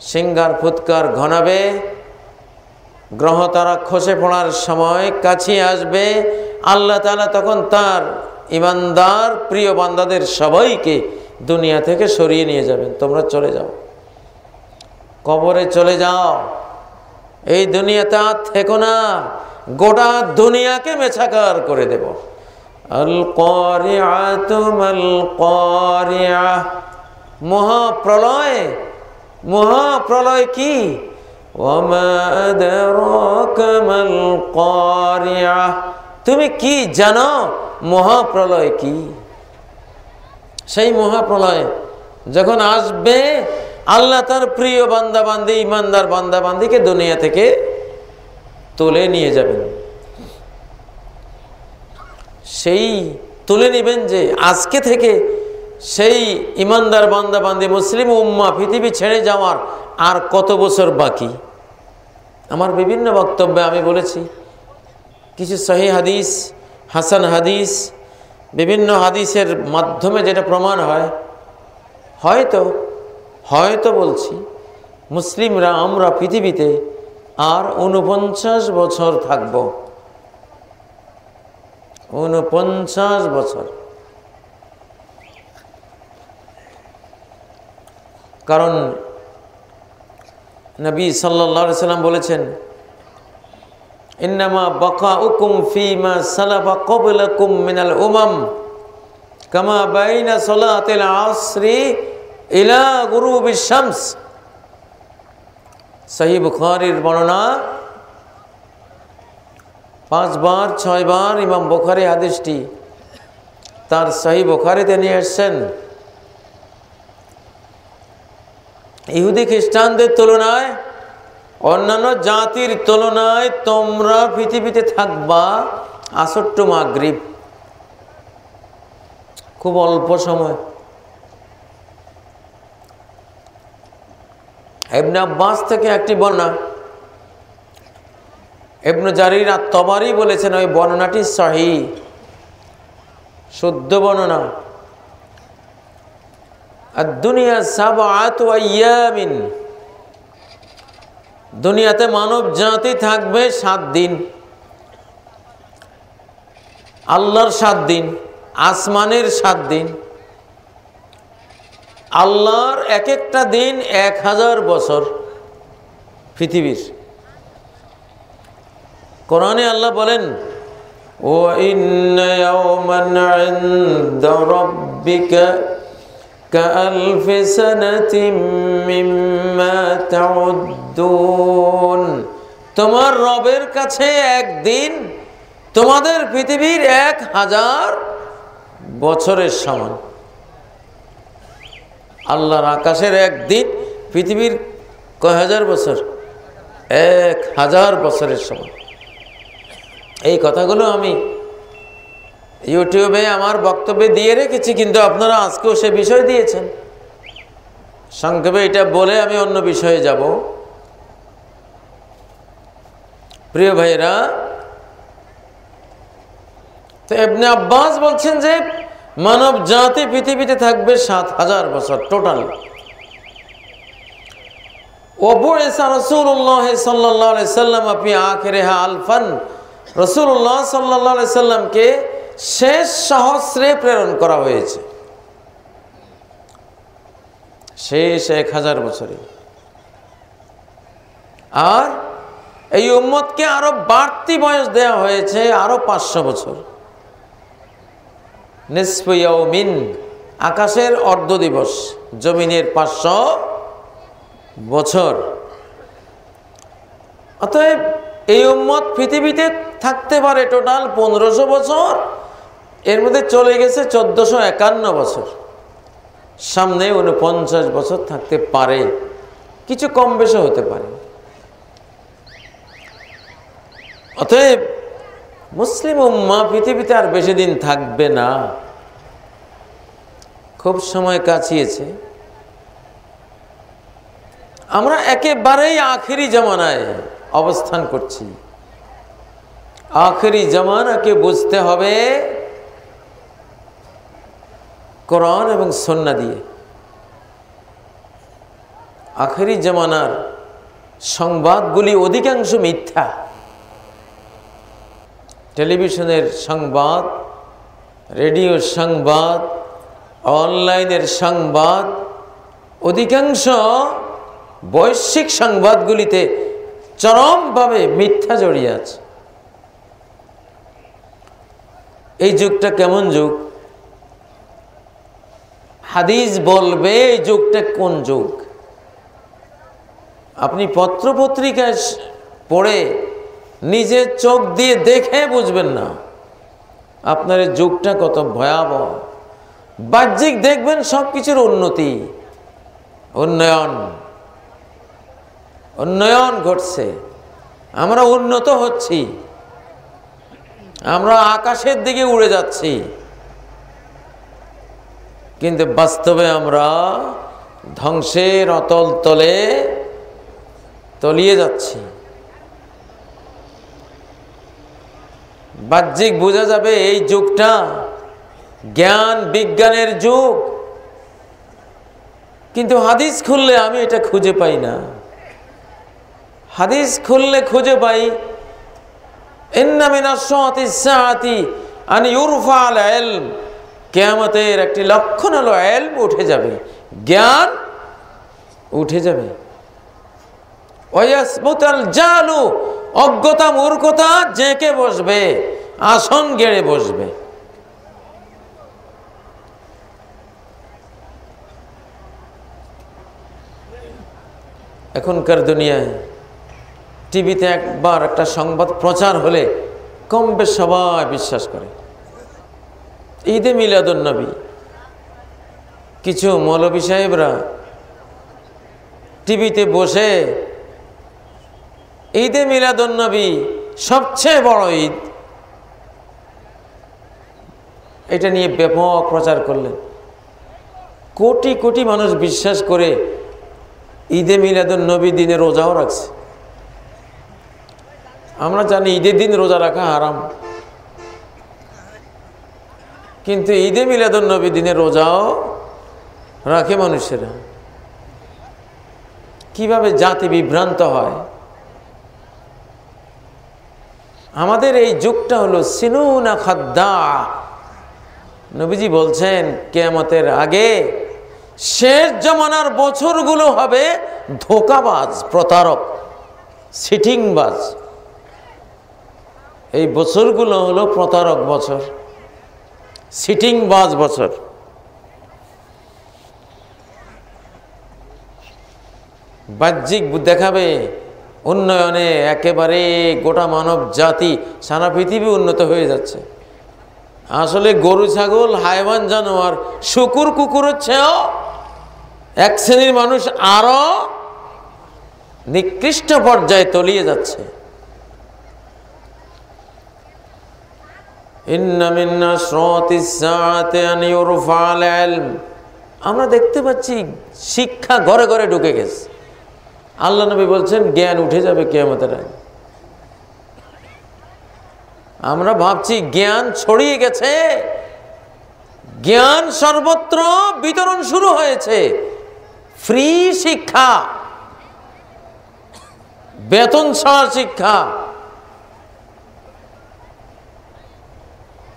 Singer ফুৎকার ঘনাবে, গ্রহ তারা খসে পড়ার সময় কাছে আসবে। আল্লাহ তালা তখন তার ইমানদার, প্রিয় বান্দাদের সবাইকে দুনিয়া থেকে সরিয়ে নিয়ে যাবেন। তোমরা চলে যাও। কবরে চলে যাও। এই দুনিয়াতে আর থেকো না। গোটা দুনিয়াকে মেছাকার করে দেব। আল করিয়াতুমাল করিয়া মহাপ্রলয় মহাপ্রলয় কি? তুমি কি জানো মহাপ্রলয় কি? সেই মহাপ্রলয় যখন আসবে, আল্লাহ তার প্রিয় বান্দা বান্দি ইমানদার বান্দা বান্দিকে দুনিয়া থেকে তুলে নিয়ে যাবেন। সেই তুলে নেবেন যে আজকে থেকে সেই ইমানদার বান্দা বান্দি মুসলিম উম্মা পৃথিবী ছেড়ে যাওয়ার আর কত বছর বাকি? আমার বিভিন্ন বক্তব্যে আমি বলেছি, কিছু সহি হাদিস, হাসান হাদিস, বিভিন্ন হাদিসের মাধ্যমে যেটা প্রমাণ হয়, হয়তো হয়তো বলছি, মুসলিমরা আমরা পৃথিবীতে আর উনপঞ্চাশ বছর থাকব। উনপঞ্চাশ বছর। কারণ নবী সাল্লা সাল্লাম বলেছেন, ইন্নামা বকা উকুম ফিমা সালাফা কবলাকুম মিনাল উমাম, কামা বাইনা সলাতিল আসরি ইলা গুরুবি শামস। সহি বুখারির বর্ণনা, পাঁচবার, ছয়বার ইমাম বুখারি হাদিসটি তার সহি বুখারিতে নিয়ে এসছেন। ইহুদি খ্রিস্টানদের তুলনায়, অন্যান্য জাতির তুলনায় তোমরা পৃথিবীতে থাকবা আসট্ট মাগরিব। খুব অল্প সময়। এবনে আব্বাস থেকে একটি বর্ণনা। এবনু জারির আর তবারই বলেছেন, ওই বর্ণনাটি সহি শুদ্ধ বর্ণনা। আর সাব দুনিয়াতে মানব জাতি থাকবে সাত দিন। আল্লাহর সাত দিন, আসমানের সাত দিন। আল্লাহর এক একটা দিন এক হাজার বছর পৃথিবীর। কোরআনে আল্লাহ বলেন ও রব্বিকা كألف سنة مما تعدون তোমার রবের কাছে একদিন তোমাদের পৃথিবীর এক হাজার বছরের সমান আল্লাহর আকাশের একদিন পৃথিবীর কয় হাজার বছর এক হাজার বছরের সমান এই কথাগুলো আমি ইউটিউবে আমার বক্তব্যে দিয়ে রেখেছি, কিন্তু আপনারা আজকেও সে বিষয় দিয়েছেন। সংক্ষেপে এটা বলে আমি অন্য বিষয়ে যাব। প্রিয় ভাইরা তো এবনে আব্বাস বলছেন যে, মানব জাতি পৃথিবীতে থাকবে সাত হাজার বছর টোটাল আপনি আখেরে আলফান রসুল্লাহ সাল্লাহ সাল্লামকে শেষ সহস্রে প্রেরণ করা হয়েছে। শেষ এক হাজার বছরে। আর এই উম্মতকে আরও বাড়তি বয়স দেওয়া হয়েছে, আরও পাঁচশো বছর। নিসফিন আকাশের অর্ধ দিবস, জমিনের পাঁচশো বছর। অতএব এই উম্মত পৃথিবীতে থাকতে পারে টোটাল পনেরোশো বছর এর মধ্যে চলে গেছে চোদ্দশো একান্ন বছর। সামনে উনপঞ্চাশ বছর থাকতে পারে। কিছু কম বেশি হতে পারে। অতএব মুসলিম উম্মা পৃথিবীতে আর বেশি দিন থাকবে না। খুব সময় কাছিয়েছে আমরা একেবারেই আখেরি জামানায় অবস্থান করছি। আখেরি জামানাকে বুঝতে হবে কোরআন এবং সন্না দিয়ে। আখেরি জামানার সংবাদগুলি অধিকাংশ মিথ্যা। টেলিভিশনের সংবাদ, রেডিওর সংবাদ, অনলাইনের সংবাদ, অধিকাংশ বৈশ্বিক সংবাদগুলিতে চরমভাবে মিথ্যা জড়িয়ে আছে। এই যুগটা কেমন যুগ? হাদিস বলবে এই যুগটা কোন যুগ? আপনি পত্রপত্রিকায় পড়ে নিজের চোখ দিয়ে দেখে বুঝবেন না। আপনার যুগটা কত ভয়াবহ। বাহ্যিক দেখবেন সব কিছুর উন্নতি, উন্নয়ন। উন্নয়ন ঘটছে। আমরা উন্নত হচ্ছি। আমরা আকাশের দিকে উড়ে যাচ্ছি। কিন্তু বাস্তবে আমরা ধ্বংসের অতল তলে তলিয়ে যাচ্ছি। বাহ্যিক বোঝা যাবে এই যুগটা জ্ঞান, বিজ্ঞানের যুগ। কিন্তু হাদিস খুললে আমি এটা খুঁজে পাই না। হাদিস খুললে খুঁজে পাই কেয়ামতের একটি লক্ষণ হলো এলম উঠে যাবে, জ্ঞান উঠে যাবে। জালু, অজ্ঞতা, মূর্খতা জেঁকে বসবে, আসন গেড়ে বসবে। এখনকার দুনিয়ায় টিভিতে একবার একটা সংবাদ প্রচার হলে কম বেশ সবাই বিশ্বাস করে। ঈদে মিলাদুন্নবী কিছু মৌলবী সাহেবরা টিভিতে বসে ঈদে মিলাদুন্নবী সবচেয়ে বড় ঈদ। এটা নিয়ে ব্যাপক প্রচার করলেন। কোটি কোটি মানুষ বিশ্বাস করে ঈদে মিলাদুন্নবী দিনে রোজাও রাখছে। আমরা জানি ঈদের দিন রোজা রাখা হারাম। কিন্তু ঈদে মিলাদুন্নবী দিনে রোজাও রাখে মানুষেরা। কীভাবে জাতি বিভ্রান্ত হয়? আমাদের এই যুগটা হলো সিনুনা খাদ্দা। নবীজি বলছেন, কেয়ামতের আগে শেষ জমানার বছরগুলো হবে ধোকাবাজ, প্রতারক, সিটিংবাজ। এই বছরগুলো হলো প্রতারক বছর। সিটিংবাজ বছর। বাহ্যিক দেখাবে, উন্নয়নে একেবারে গোটা মানব জাতি, সারা পৃথিবী উন্নত হয়ে যাচ্ছে। আসলে গরু, ছাগল হাইওয়ান জানোয়ার, শুকুর, কুকুরের চেয়েও এক শ্রেণির মানুষ আরও নিকৃষ্ট পর্যায়ে তলিয়ে যাচ্ছে। আমরা দেখতে পাচ্ছি শিক্ষা ঘরে ঘরে ঢুকে গেছে। আল্লাহ নবী বলছেন, জ্ঞান উঠে যাবে কেয়ামতের আমরা ভাবছি, জ্ঞান ছড়িয়ে গেছে। জ্ঞান সর্বত্র বিতরণ শুরু হয়েছে। ফ্রি শিক্ষা, বেতন ছাড়া শিক্ষা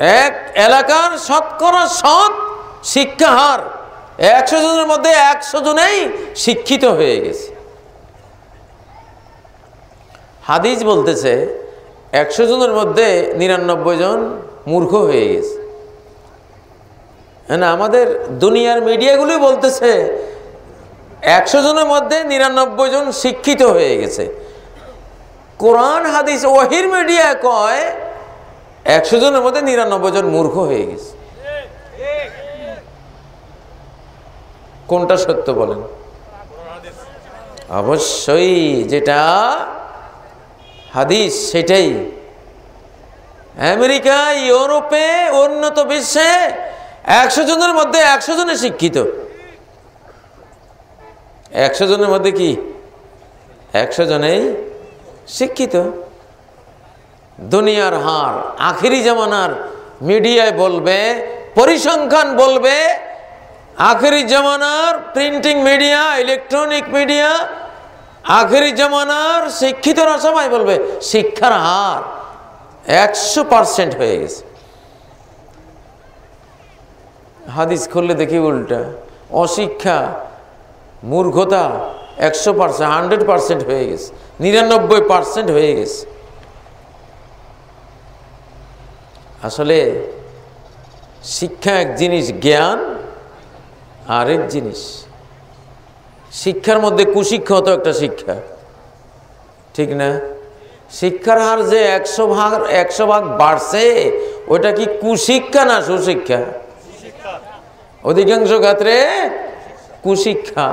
এক এলাকার শতকরা সৎ শিক্ষা হার একশো জনের মধ্যে একশো জনেই শিক্ষিত হয়ে গেছে। হাদিস বলতেছে, একশো জনের মধ্যে নিরানব্বই জন মূর্খ হয়ে গেছে। হ্যাঁ আমাদের দুনিয়ার মিডিয়াগুলি বলতেছে, একশো জনের মধ্যে নিরানব্বই জন শিক্ষিত হয়ে গেছে। কোরআন, হাদিস ওহির মিডিয়া কয় একশো জনের মধ্যে নিরানব্বই জন মূর্খ হয়ে গেছে। কোনটা সত্য বলেন? অবশ্যই যেটা হাদিস সেটাই। আমেরিকা, ইউরোপে, উন্নত বিশ্বে একশো জনের মধ্যে একশো জনে শিক্ষিত। একশো জনের মধ্যে কি? একশো জনেই শিক্ষিত। দুনিয়ার হার। আখিরি জামানার মিডিয়ায় বলবে, পরিসংখ্যান বলবে, আখেরি জামানার প্রিন্টিং মিডিয়া, ইলেকট্রনিক মিডিয়া, আখেরি জামানার শিক্ষিতরা সবাই বলবে, শিক্ষার হার একশো পার্সেন্ট হয়ে গেছে। হাদিস খুললে দেখি উল্টা। অশিক্ষা, মূর্খতা একশো পার্সেন্ট, হান্ড্রেড পার্সেন্ট হয়ে গেছে, নিরানব্বই পার্সেন্ট হয়ে গেছে। আসলে শিক্ষা এক জিনিস জ্ঞান আরেক জিনিস। শিক্ষার মধ্যে কুশিক্ষত একটা শিক্ষা। ঠিক না? শিক্ষার হার যে একশো ভাগ একশো ভাগ বাড়ছে ওটা কি কুশিক্ষা না সুশিক্ষা? অধিকাংশ ক্ষেত্রে কুশিক্ষা।